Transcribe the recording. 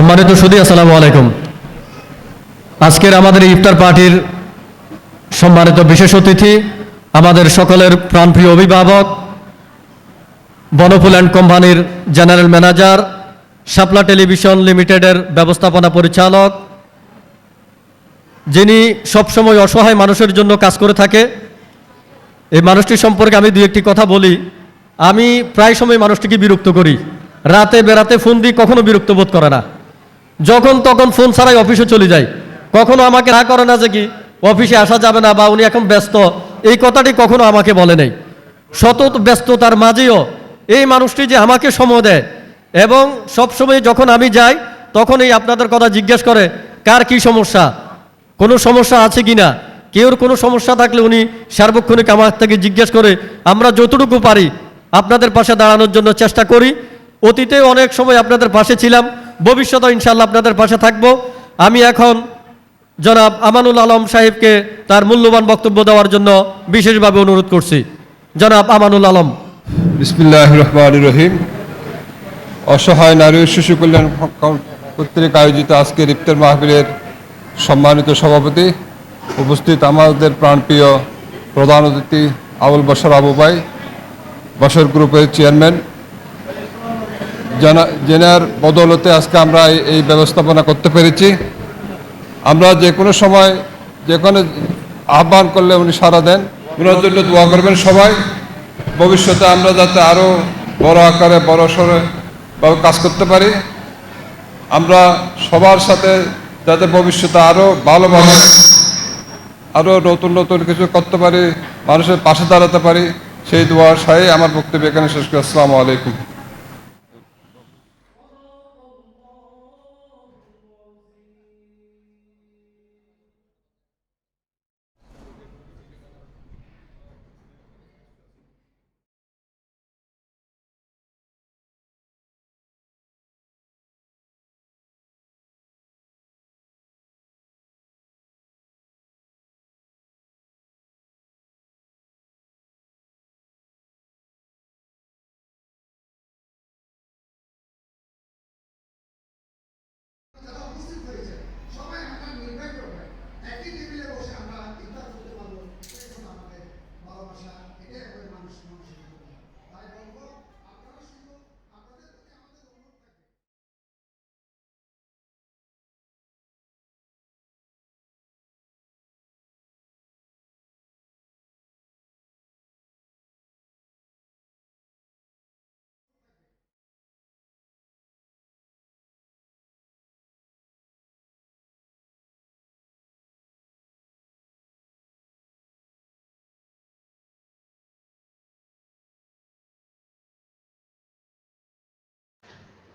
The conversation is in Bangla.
সম্মানিত সুদী, আসসালামু আলাইকুম। আজকের আমাদের ইফতার পার্টির সম্মানিত বিশেষ অতিথি, আমাদের সকলের প্রাণপ্রিয় অভিভাবক, বনফুল অ্যান্ড কোম্পানির জেনারেল ম্যানেজার, শাপলা টেলিভিশন লিমিটেডের ব্যবস্থাপনা পরিচালক, যিনি সবসময় অসহায় মানুষের জন্য কাজ করে থাকে। এই মানুষটি সম্পর্কে আমি দুই একটি কথা বলি। আমি প্রায় সময় মানুষটিকে বিরক্ত করি। রাতে বেড়াতে ফোন দিই কখনো বিরক্ত বোধ করে না। যখন তখন ফোন ছাড়াই অফিসে চলে যায় কখনো আমাকে না করে না যে কি অফিসে আসা যাবে না বা উনি এখন ব্যস্ত, এই কথাটি কখনো আমাকে বলে নাই। শত ব্যস্ততার মাঝেও এই মানুষটি যে আমাকে সময় দেয় এবং সবসময় যখন আমি যাই, তখনই আপনাদের কথা জিজ্ঞেস করে, কার কি সমস্যা? কোনো সমস্যা আছে কি না? কেউর কোনো সমস্যা থাকলে উনি সার্বক্ষণিক আমার থেকে জিজ্ঞেস করে, আমরা যতটুকু পারি আপনাদের পাশে দাঁড়ানোর জন্য চেষ্টা করি। অতীতে অনেক সময় আপনাদের পাশে ছিলাম ভবিষ্যতে ইনশাল্লাহ আপনাদের পাশে থাকব। আমি এখন জনাব আমানুল আলম সাহেবকে তার মূল্যবান বক্তব্য দেওয়ার জন্য বিশেষভাবে অনুরোধ করছি। জনাব আমানুল আলম। বিসমিল্লাহ রহমান রহিম। অসহায় নারী শিশু কল্যাণ কর্তৃক আয়োজিত আজকের ইফতার মাহফিলের সম্মানিত সভাপতি উপস্থিত আমাদের প্রাণপ্রিয় প্রধান অতিথি আবুল বসর আবু ভাই বসর গ্রুপের চেয়ারম্যান জেনার বদৌলতে আজকে আমরা এই- ব্যবস্থাপনা করতে পেরেছি। আমরা যে কোনো সময় যে কোনো আহ্বান করলে উনি সাড়া দেন। ওনার দোয়া করবেন সবাই। ভবিষ্যতে আমরা যাতে আরও বড় আকারে, বড় ভাবে কাজ করতে পারি। আমরা সবার সাথে যাতে ভবিষ্যতে আরও ভালোভাবে আরও নতুন নতুন কিছু করতে পারি, মানুষের পাশে দাঁড়াতে পারি, সেই দোয়ার সাথে আমার বক্তব্য এখানে শেষ করি। আসসালামু আলাইকুম।